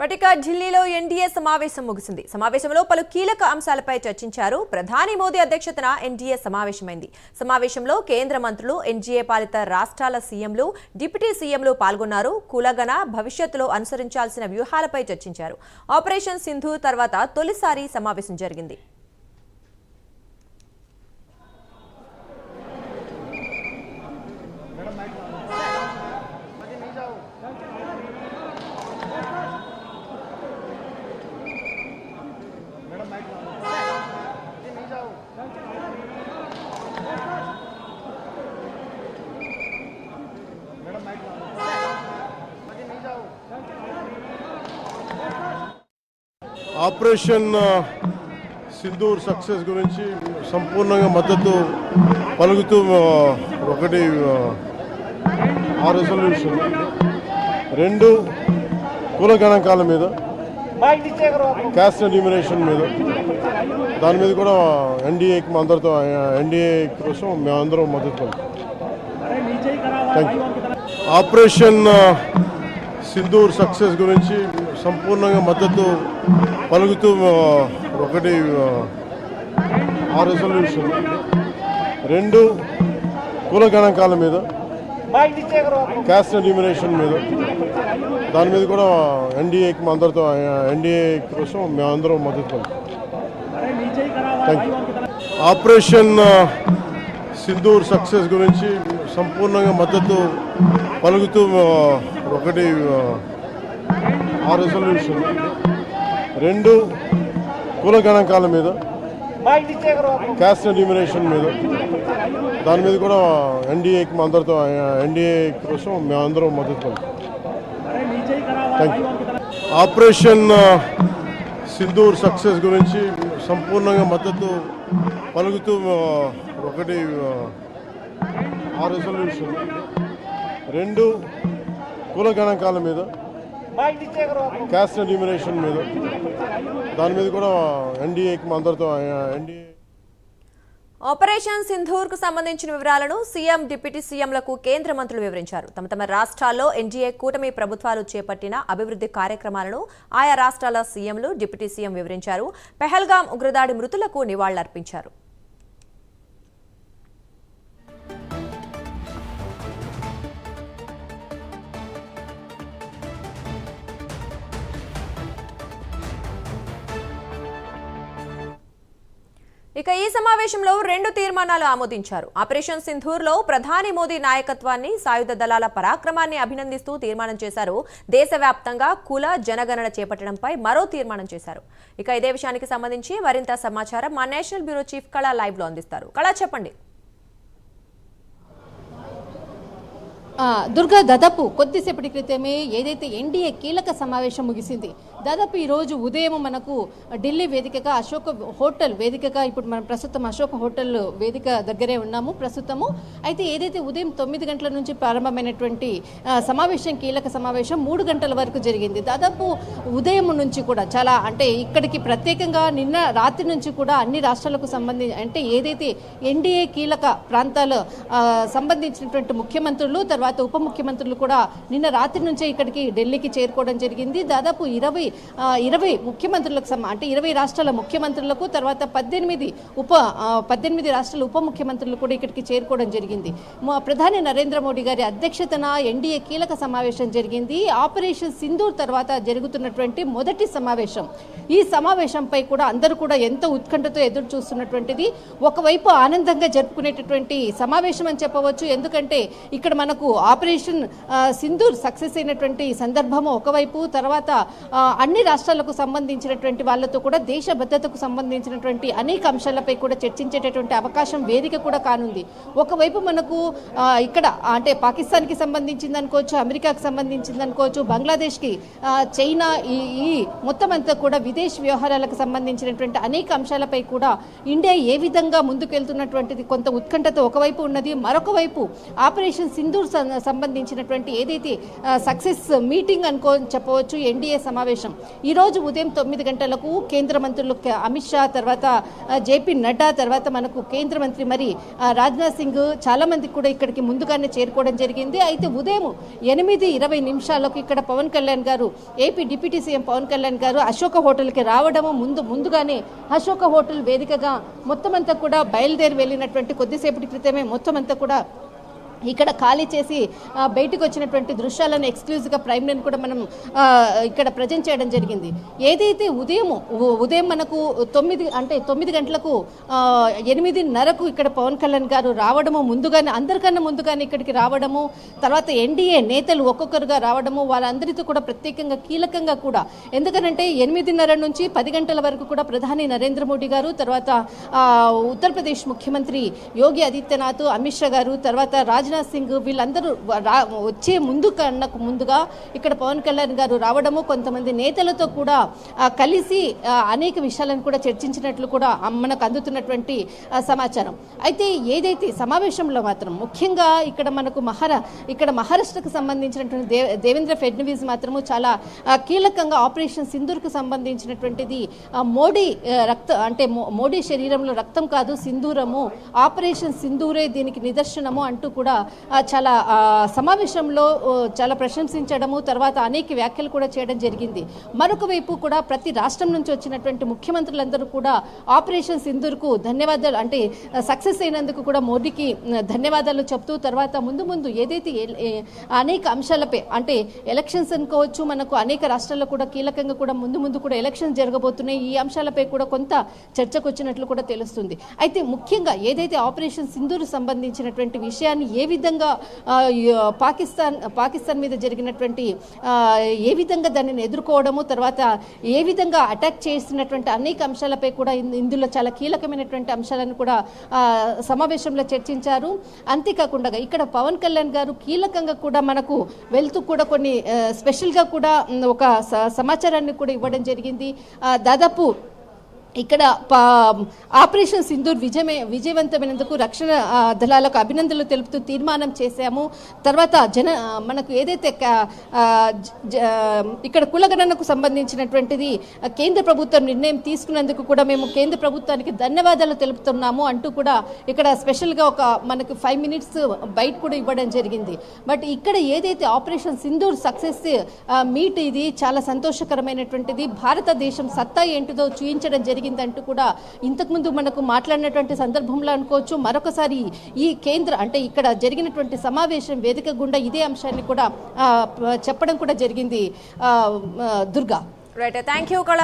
వటికా ఢిల్లీలో ఎన్డీఏ సమావేశం ముగిసింది. సమావేశంలో పలు కీలక అంశాలపై చర్చించారు. ప్రధాని మోదీ అధ్యక్షతన ఎన్డీఏ సమావేశమైంది. సమావేశంలో కేంద్ర మంత్రులు ఎన్డీఏ పాలిత రాష్ట్రాల సీఎంలు డిప్యూటీ సీఎంలు పాల్గొన్నారు. కులగన భవిష్యత్తులో అనుసరించాల్సిన వ్యూహాలపై చర్చించారు. ఆపరేషన్ సింధు తర్వాత తొలిసారి సమావేశం జరిగింది. ఆపరేషన్ సింధూర్ సక్సెస్ గురించి సంపూర్ణంగా మద్దతు పలుకుతూ ఒకటి ఆ, రెజల్యూషన్ రెండు కుల గణాంకాల మీద క్యాస్ట్ ఎలిమినేషన్ మీద. దాని మీద కూడా ఎన్డీఏకి అందరితో ఎన్డీఏ కోసం మేమందరం మద్దతు thank you operation Sindoor success గురించి సంపూర్ణంగా మద్దతు పలుకుతూ ఒకటి ఆ, రెజల్యూషన్ రెండు కుల గణాంకాల మీద క్యాస్ట్ ఎలిమినేషన్ మీద. దాని మీద కూడా ఎన్డీఏకి అందరితో ఎన్డీఏ కోసం మేమందరం మద్దతు thank you operation Sindoor success గురించి సంపూర్ణంగా మద్దతు పలుకుతూ ఒకటి ఆ, రెజల్యూషన్ రెండు కుల గణాంకాల మీద క్యాస్ట్ ఎలిమినేషన్ మీద. దాని మీద కూడా ఎన్డీఏకి అందరితో ఎన్డీఏ కోసం మేమందరం మద్దతు thank you operation Sindoor success గురించి సంపూర్ణంగా మద్దతు పలుకుతూ ఒకటి ఆ రెజల్యూషన్ రెండు కుల గణాంకాల మీద క్యాస్ట్ ఎలిమినేషన్ మీద దాని మీద కూడా ఎన్డీఏకి అందరితో ఎన్డీఏ ఆపరేషన్ సింధూర్కు సంబంధించిన వివరాలను సీఎం డిప్యూటీ సీఎంలకు కేంద్ర మంత్రులు వివరించారు. తమ తమ రాష్ట్రాల్లో ఎన్డీఏ కూటమి ప్రభుత్వాలు చేపట్టిన అభివృద్ధి కార్యక్రమాలను ఆయా రాష్ట్రాల సీఎంలు డిప్యూటీ సీఎం వివరించారు. పెహల్గాం ఉగ్రదాడి మృతులకు నివాళులర్పించారు. ఇక ఈ సమావేశంలో రెండు తీర్మానాలు ఆమోదించారు. ఆపరేషన్ సింధూర్లో ప్రధాని మోదీ నాయకత్వాన్ని సాయుధ దళాల పరాక్రమాన్ని అభినందిస్తూ తీర్మానం చేశారు. దేశవ్యాప్తంగా కుల జనగణన చేపట్టడంపై మరో తీర్మానం చేశారు. ఇక ఇదే విషయానికి సంబంధించి మరింత సమాచారం మా నేషనల్ బ్యూరో చీఫ్ కళా లైవ్లో అందిస్తారు. కళా చెప్పండి. దుర్గా దాదాపు కొద్దిసేపటి క్రితమే ఏదైతే ఎన్డీఏ కీలక సమావేశం ముగిసింది దాదాపు ఈరోజు ఉదయం మనకు ఢిల్లీ వేదికగా అశోక హోటల్ వేదికగా ఇప్పుడు మనం ప్రస్తుతం అశోక హోటల్ వేదిక దగ్గరే ఉన్నాము ప్రస్తుతము. అయితే ఏదైతే ఉదయం తొమ్మిది గంటల నుంచి ప్రారంభమైనటువంటి సమావేశం కీలక సమావేశం మూడు గంటల వరకు జరిగింది. దాదాపు ఉదయం నుంచి కూడా చాలా అంటే ఇక్కడికి ప్రత్యేకంగా నిన్న రాత్రి నుంచి కూడా అన్ని రాష్ట్రాలకు సంబంధించి అంటే ఏదైతే ఎన్డీఏ కీలక ప్రాంతాలు సంబంధించినటువంటి ముఖ్యమంత్రులు తర్వాత ఉప ముఖ్యమంత్రులు కూడా నిన్న రాత్రి నుంచే ఇక్కడికి ఢిల్లీకి చేరుకోవడం జరిగింది. దాదాపు ఇరవై ఇరవై ముఖ్యమంత్రులకు సమ అంటే ఇరవై రాష్ట్రాల ముఖ్యమంత్రులకు తర్వాత పద్దెనిమిది ఉప పద్దెనిమిది రాష్ట్రాల ఉప ముఖ్యమంత్రులు కూడా ఇక్కడికి చేరుకోవడం జరిగింది. మా ప్రధాని నరేంద్ర మోడీ గారి అధ్యక్షతన ఎన్డీఏ కీలక సమావేశం జరిగింది. ఆపరేషన్ సింధూర్ తర్వాత జరుగుతున్నటువంటి మొదటి సమావేశం. ఈ సమావేశంపై కూడా అందరూ కూడా ఎంతో ఉత్కంఠతో ఎదురు చూస్తున్నటువంటిది ఒకవైపు ఆనందంగా జరుపుకునేటటువంటి సమావేశం అని చెప్పవచ్చు. ఎందుకంటే ఇక్కడ మనకు ఆపరేషన్ సింధూర్ సక్సెస్ అయినటువంటి సందర్భము ఒకవైపు తర్వాత అన్ని రాష్ట్రాలకు సంబంధించినటువంటి వాళ్ళతో కూడా దేశ భద్రతకు సంబంధించినటువంటి అనేక అంశాలపై కూడా చర్చించేటటువంటి అవకాశం వేదిక కూడా కానుంది. ఒకవైపు మనకు ఇక్కడ అంటే పాకిస్తాన్కి సంబంధించింది అనుకోవచ్చు అమెరికాకి సంబంధించింది అనుకోవచ్చు బంగ్లాదేశ్కి చైనా ఈ ఈ మొత్తం అంతా కూడా విదేశీ వ్యవహారాలకు సంబంధించినటువంటి అనేక అంశాలపై కూడా ఇండియా ఏ విధంగా ముందుకెళ్తున్నటువంటిది కొంత ఉత్కంఠతో ఒకవైపు ఉన్నది. మరొక వైపు ఆపరేషన్ సింధూర్ సంబంధించినటువంటి ఏదైతే సక్సెస్ మీటింగ్ అనుకో చెప్పవచ్చు ఎన్డీఏ సమావేశం. ఈ రోజు ఉదయం తొమ్మిది గంటలకు కేంద్ర మంత్రులు అమిత్ షా తర్వాత జేపీ నడ్డా తర్వాత మనకు కేంద్ర మంత్రి మరి రాజ్నాథ్ సింగ్ చాలా మంది కూడా ఇక్కడికి ముందుగానే చేరుకోవడం జరిగింది. అయితే ఉదయం ఎనిమిది ఇరవై నిమిషాలకు ఇక్కడ పవన్ కళ్యాణ్ గారు AP deputy CM Pawan Kalyan గారు అశోక హోటల్కి రావడము ముందు ముందుగానే అశోక హోటల్ వేదికగా మొత్తం అంతా కూడా బయలుదేరి వెళ్ళినటువంటి కొద్దిసేపటి క్రితమే మొత్తం అంతా కూడా ఇక్కడ ఖాళీ చేసి బయటకు వచ్చినటువంటి దృశ్యాలను ఎక్స్క్లూజివ్గా ప్రైమ్ కూడా మనం ఇక్కడ ప్రజెంట్ చేయడం జరిగింది. ఏదైతే ఉదయం ఉదయం మనకు తొమ్మిది అంటే తొమ్మిది గంటలకు ఎనిమిదిన్నరకు ఇక్కడ పవన్ కళ్యాణ్ గారు రావడము ముందుగానే అందరికన్నా ముందుగానే ఇక్కడికి రావడము తర్వాత ఎన్డీఏ నేతలు ఒక్కొక్కరుగా రావడము వాళ్ళందరితో కూడా ప్రత్యేకంగా కీలకంగా కూడా. ఎందుకనంటే ఎనిమిదిన్నర నుంచి పది గంటల వరకు కూడా ప్రధాని నరేంద్ర మోడీ గారు తర్వాత ఉత్తరప్రదేశ్ ముఖ్యమంత్రి యోగి ఆదిత్యనాథ్ అమిత్ షా గారు తర్వాత రాజ్నాథ్ సింగ్ వీళ్ళందరూ రా- వచ్చే ముందు కన్నా ముందుగా ఇక్కడ పవన్ కళ్యాణ్ గారు రావడము కొంతమంది నేతలతో కూడా కలిసి అనేక విషయాలను కూడా చర్చించినట్లు కూడా మనకు అందుతున్నటువంటి సమాచారం. అయితే ఏదైతే సమావేశంలో మాత్రం ముఖ్యంగా ఇక్కడ మనకు మహారా ఇక్కడ మహారాష్ట్రకు సంబంధించినటువంటి దే దేవేంద్ర ఫడ్నవీస్ మాత్రము చాలా కీలకంగా ఆపరేషన్ సింధూర్కు సంబంధించినటువంటిది మోడీ రక్త అంటే మోడీ శరీరంలో రక్తం కాదు సింధూరము. ఆపరేషన్ సింధూరే దీనికి నిదర్శనము అంటూ కూడా చాలా సమావేశంలో చాలా ప్రశంసించడము తర్వాత అనేక వ్యాఖ్యలు కూడా చేయడం జరిగింది. మరొక వైపు కూడా ప్రతి రాష్ట్రం నుంచి వచ్చినటువంటి ముఖ్యమంత్రులందరూ కూడా ఆపరేషన్ సింధూర్కు ధన్యవాదాలు అంటే సక్సెస్ అయినందుకు కూడా మోడీకి ధన్యవాదాలు చెప్తూ తర్వాత ముందు ముందు ఏదైతే అనేక అంశాలపై అంటే ఎలక్షన్స్ అనుకోవచ్చు మనకు అనేక రాష్ట్రాల్లో కూడా కీలకంగా కూడా ముందు ముందు కూడా ఎలక్షన్స్ జరగబోతున్నాయి. ఈ అంశాలపై కూడా కొంత చర్చకు వచ్చినట్లు కూడా తెలుస్తుంది. అయితే ముఖ్యంగా ఏదైతే ఆపరేషన్ సింధూర్ సంబంధించినటువంటి విషయాన్ని ఏ విధంగా పాకిస్తాన్ పాకిస్తాన్ మీద జరిగినటువంటి ఏ విధంగా దానిని ఎదుర్కోవడము తర్వాత ఏ విధంగా అటాక్ చేసినటువంటి అనేక అంశాలపై కూడా ఇందులో చాలా కీలకమైనటువంటి అంశాలను కూడా సమావేశంలో చర్చించారు. అంతేకాకుండా ఇక్కడ పవన్ కళ్యాణ్ గారు కీలకంగా కూడా మనకు వెళ్తూ కూడా కొన్ని స్పెషల్గా కూడా ఒక స- సమాచారాన్ని కూడా ఇవ్వడం జరిగింది. దాదాపు ఇక్కడ పా- ఆపరేషన్ సింధూర్ విజయమే విజయవంతమైనందుకు రక్షణ దళాలకు అభినందనలు తెలుపుతూ తీర్మానం చేశాము. తర్వాత జన మనకు ఏదైతే ఇక్కడ కులగణనకు సంబంధించినటువంటిది కేంద్ర ప్రభుత్వం నిర్ణయం తీసుకున్నందుకు కూడా మేము కేంద్ర ప్రభుత్వానికి ధన్యవాదాలు తెలుపుతున్నాము అంటూ కూడా ఇక్కడ స్పెషల్గా ఒక మనకు ఫైవ్ మినిట్స్ బయట కూడా ఇవ్వడం జరిగింది. బట్ ఇక్కడ ఏదైతే ఆపరేషన్ సింధూర్ సక్సెస్ మీట్ ఇది చాలా సంతోషకరమైనటువంటిది. భారతదేశం సత్తా ఏంటిదో చూయించడం జరిగింది. జరిగిందంటూ కూడా ఇంతకుముందు మనకు మాట్లాడినటువంటి సందర్భంలో అనుకోవచ్చు. మరొకసారి ఈ కేంద్ర అంటే ఇక్కడ జరిగినటువంటి సమావేశం వేదిక గుండా ఇదే అంశాన్ని కూడా చెప్పడం కూడా జరిగింది. ఆ, దుర్గా. రైట్ థ్యాంక్ యూ కళ